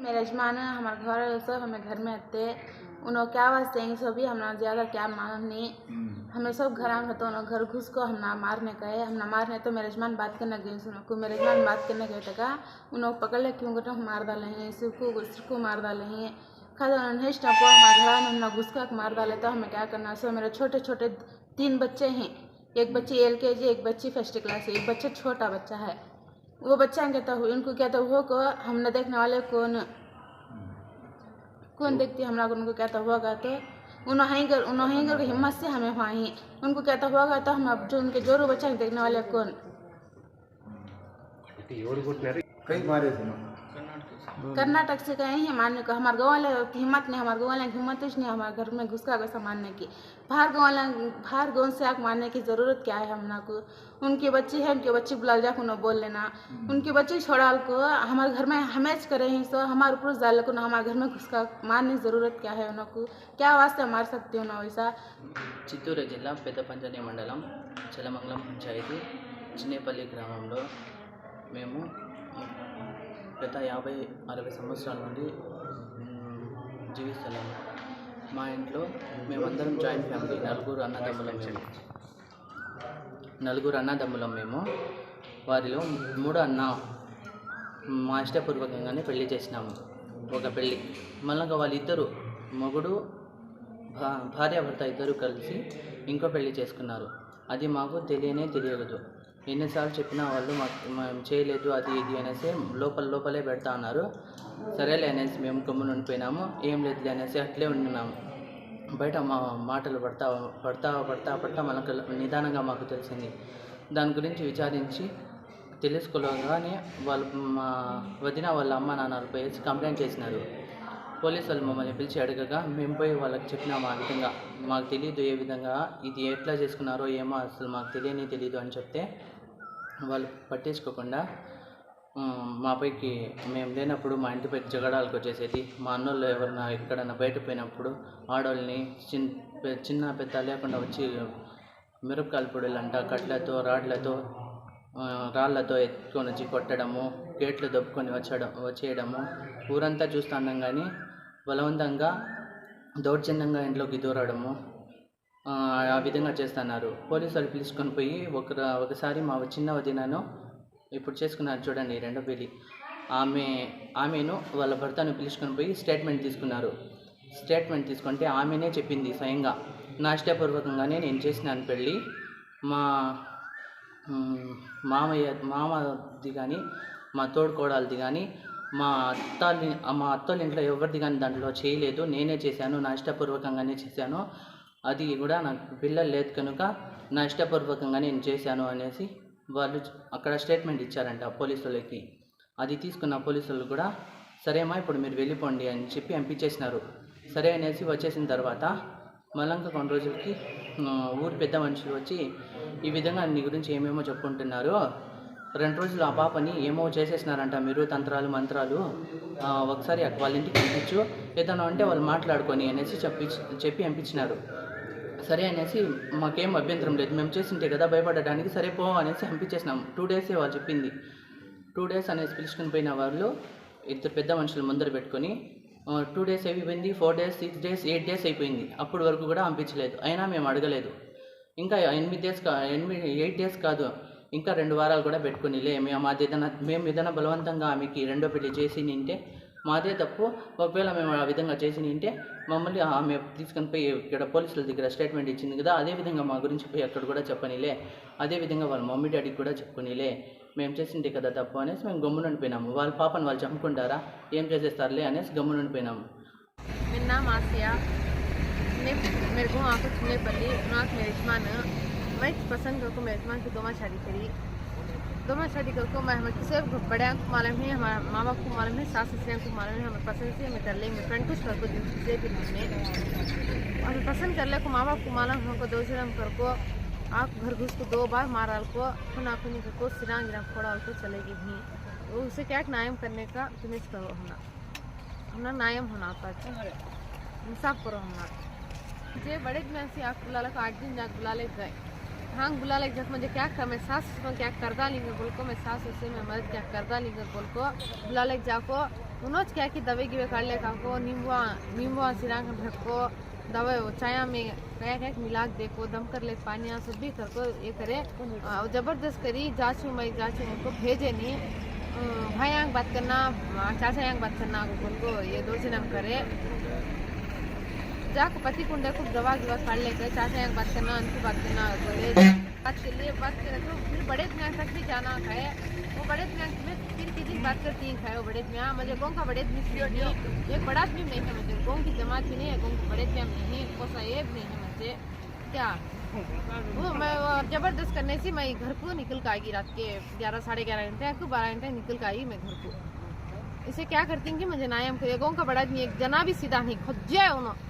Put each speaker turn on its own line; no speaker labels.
मेरे यजमान हमारे घर सब हमें घर में आते उन क्या वास्ते हैं सो भी हमने ज़्यादा क्या मालूम नहीं हमें सब घर आए तो उन्होंने घर घुस को हम ना मारने का है हम ना मारने तो मेरे यजमान बात करने गए सुनो को मेरे यजमान बात करने गए तक उन लोग पकड़ ले क्यों तो हम मार डाले हैं सिर को सिर को मार डाले हैं। खाद उन्होंने को हमारे घर में हमने घुस का मार डाले तो हमें क्या करना सो मेरे छोटे छोटे तीन बच्चे हैं एक बच्ची एल के जी एक बच्ची फ़र्स्ट क्लास है एक बच्चा छोटा बच्चा है। वो बच्चा कहता हो इनको कहता हो को हमने देखने वाले कौन? कौन देखती हम लोग उनको कहता होगा तो उन्हें कर कर हिम्मत से हमें वहाँ ही उनको कहता होगा तो हम अब जो उनके जोरों बच्चा देखने वाले कौन?
कई बार थे ना।
कर्नाटक से गए हैं मारने को हमारे गाँव वाले की हिम्मत नहीं हमारे गाँव वाले की हिम्मत कुछ नहीं हमारे घर में घुस का कैसा मारने की बाहर गाँव वाला बाहर गाँव से आग मारने की ज़रूरत क्या है हमना को उनके बच्चे हैं उनके बच्चे बुला जाकर उन्हें बोल लेना उनके बच्चे छोड़ा को हमारे घर में हमें करे हैं सो हमारे ऊपर जाल को हमारे घर में घुस का मारने की ज़रूरत क्या है उनको क्या वास्ते मार सकते हो ना वैसा
చిత్తూరు జిల్లా పెద్ద పంచని మండలం చలమంగళం పంచాయతీ చిన్నేపల్లి గ్రామంలో మేము గత యాభై అరవై సంవత్సరాల నుండి జీవిస్తున్నాము. మా ఇంట్లో మేమందరం జాయింట్ ఫ్యామిలీ నలుగురు అన్నదమ్ములం మేము. నలుగురు అన్నదమ్ములం మేము. వారిలో మూడు అన్న మా ఇష్టపూర్వకంగానే పెళ్ళి చేసినాము. ఒక పెళ్ళి మళ్ళీ వాళ్ళిద్దరు మొగుడు భా భార్యాభర్త ఇద్దరు కలిసి ఇంకో పెళ్ళి చేసుకున్నారు. అది మాకు తెలియనే తెలియదు. ఎన్నిసార్లు చెప్పినా వాళ్ళు మాకు మేము చేయలేదు అది ఇది అనేసి లోపల లోపలే పెడతా ఉన్నారు సరేలే అనేసి మేము గమ్మున ఉండిపోయినాము. ఏం లేదులే అనేసి అట్లే ఉండినాము. బయట మా మాటలు పడతా పడతా పడతా పడతా మనకు నిదానంగా మాకు తెలిసింది. దాని గురించి విచారించి తెలుసుకోగానే వాళ్ళు మా వదిన వాళ్ళ అమ్మ నాన్నలు పోయేసి కంప్లైంట్ చేసినారు. పోలీసు వాళ్ళు మమ్మల్ని పిలిచి అడగగా మేము పోయి వాళ్ళకి చెప్పినాము ఆ విధంగా. మాకు తెలియదు ఏ విధంగా ఇది ఎట్లా చేసుకున్నారో ఏమో అసలు మాకు తెలియని తెలియదు అని చెప్తే వాళ్ళు పట్టించుకోకుండా మాపైకి మా పైకి మేము లేనప్పుడు మా ఇంటి పైకి జగడాలకు వచ్చేసేది. మా అన్నోళ్ళు ఎవరైనా ఎక్కడైనా బయట పోయినప్పుడు ఆడవాళ్ళని చిన్ చిన్న పెద్ద లేకుండా వచ్చి మిరపకాయల పొడులంట కట్లతో రాడ్లతో రాళ్ళతో రాళ్ళతో ఎత్తుకొని వచ్చి కొట్టడము గేట్లు దొబ్బుకొని వచ్చడం వచ్చేయడము. ఊరంతా చూస్తున్నాం కానీ బలవంతంగా దౌర్జన్యంగా ఇంట్లోకి దూరడము. ఆ, విధంగా చేస్తున్నారు. పోలీసులు పిలుచుకొని పోయి ఒక ఒకసారి మా చిన్న వదినను ఇప్పుడు చేసుకున్నారు చూడండి రెండో పెళ్ళి. ఆమె ఆమెను వాళ్ళ భర్తను పిలుచుకొని పోయి స్టేట్మెంట్ తీసుకున్నారు. స్టేట్మెంట్ తీసుకుంటే ఆమెనే చెప్పింది స్వయంగా నా ఇష్టపూర్వకంగానే నేను చేసినాను పెళ్ళి. మా మామయ్య మామది కానీ మా తోడుకోడాలది కానీ మా అత్తాలి మా అత్తోళ్ళ ఇంట్లో ఎవరిది కానీ దాంట్లో చేయలేదు. నేనే చేశాను నా ఇష్టపూర్వకంగానే చేశాను. అది కూడా నాకు పిల్లలు లేదు కనుక నా ఇష్టపూర్వకంగా నేను చేశాను అనేసి వాళ్ళు అక్కడ స్టేట్మెంట్ ఇచ్చారంట పోలీసు వాళ్ళకి. అది తీసుకున్న పోలీసు వాళ్ళు కూడా సరేమా ఇప్పుడు మీరు వెళ్ళిపోండి అని చెప్పి పంపించేసినారు సరే అనేసి వచ్చేసిన తర్వాత మళ్ళంక కొన్ని రోజులకి ఊరి పెద్ద మనుషులు వచ్చి ఈ విధంగా నీ గురించి ఏమేమో చెప్పుకుంటున్నారు. రెండు రోజులు ఆ పాపని ఏమో చేసేసినారంట మీరు తంత్రాలు మంత్రాలు. ఒకసారి వాళ్ళ ఇంటికి పంపించు. ఏదైనా అంటే వాళ్ళు మాట్లాడుకొని అనేసి చెప్పి చెప్పి పంపించినారు సరే అనేసి మాకేం అభ్యంతరం లేదు. మేము చేసింటే కదా భయపడడానికి సరే పో అనేసి పంపించేసినాం టూ డేసే వాళ్ళు చెప్పింది. టూ డేస్ అనేసి పిలుచుకుని పోయిన వాళ్ళు ఇద్దరు పెద్ద మనుషులు ముందర పెట్టుకొని టూ డేస్ అయిపోయింది four days six days eight days అయిపోయింది. అప్పటి వరకు కూడా పంపించలేదు అయినా మేము అడగలేదు. ఇంకా ఎనిమిది డేస్ కా ఎనిమిది ఎయిట్ డేస్ కాదు. ఇంకా రెండు వారాలు కూడా పెట్టుకుని లే మేము మాది ఏదైనా మేము ఏదైనా బలవంతంగా ఆమెకి రెండో పెళ్ళి చేసి నింటే మాదే తప్పు ఒకవేళ మేము ఆ విధంగా చేసి నింటే మమ్మల్ని ఆమె తీసుకొని పోయి ఇక్కడ పోలీసుల దగ్గర స్టేట్మెంట్ ఇచ్చింది కదా అదే విధంగా మా గురించి పోయి అక్కడ కూడా చెప్పనిలే అదే విధంగా వాళ్ళ మమ్మీ డాడీకి కూడా చెప్పుకునిలే మేము చేసింటే కదా తప్పు అనేసి మేము గమ్మున ఉండిపోయినాము వాళ్ళ పాపను వాళ్ళు చంపుకుంటారా ఏం చేసేస్తారులే అనేసి గమ్మున ఉండిపోయినాము
मेरा नाम आसिया ने मेरे को आंखों छूने पड़ी नाथ मेरे यजमान मैं पसंद करको मेरे यजमान की दोमा शादी करी दोमा शादी करको मैं हमें किसी बड़े को मालूम है, हमारे माँ बाप को मालूम है, सास ससुर को मालूम है, हमें पसंद से हमें कर लेंगे फ्रेंड कुछ करको दिन से भी हमने हमें पसंद कर ले को माँ बाप को मालूम हमको दो जन्म करको आप घर घुस को दो बार माराल को खुना खुनी को सिरा गिरा फोड़ा को चलेगी भी तो उसे क्या नायम करने का फिनिश करो हमना हमना नायम होना होता इंसाफ करो हमना जे बड़े दिन ऐसी आग बुला ला आठ दिन जाक बुला ले गए। हाँ बुला ले, जब मुझे क्या कर, मैं सास को क्या करदा लेंगे बोल को मैं सास ससुर में मदद क्या करदा लेंगे बोल को बुला ले जाको उन्होंने क्या कि दवे गिवे काट ले को नींबुआ नींबुआ सिरा के ढको दवा, वो चाया में क्या क्या मिला देखो दम कर ले, पानी आ सब भी कर को, ये करे। ज़बरदस्त करी, जाचू मैं जाचू उनको भेजे नहीं भाई आँख बात करना, चाचा आँख बात करना, बोल को ये दो जन्म करे। जाको पति कुंडे को दवा दवा काट लेकर चाचा एक बात करना उनकी बात करना बोले बात कर लिए बात करे तो फिर बड़े मियाँ तक भी जाना है वो बड़े मियाँ में फिर किसी बात करती है खाए वो बड़े मियाँ मुझे गाँव का बड़े मियाँ एक बड़ा भी नहीं है मुझे गाँव की जमात भी नहीं है गाँव के बड़े मियाँ नहीं है भी नहीं है मुझे क्या वो मैं ज़बरदस्त करने से मैं घर को निकल के आएगी रात के ग्यारह साढ़े ग्यारह घंटे को बारह घंटे निकल के आई मैं घर को इसे क्या करती हूँ कि मुझे नायम को गाँव का बड़ा आदमी एक जना भी सीधा नहीं खुद जाए उन्होंने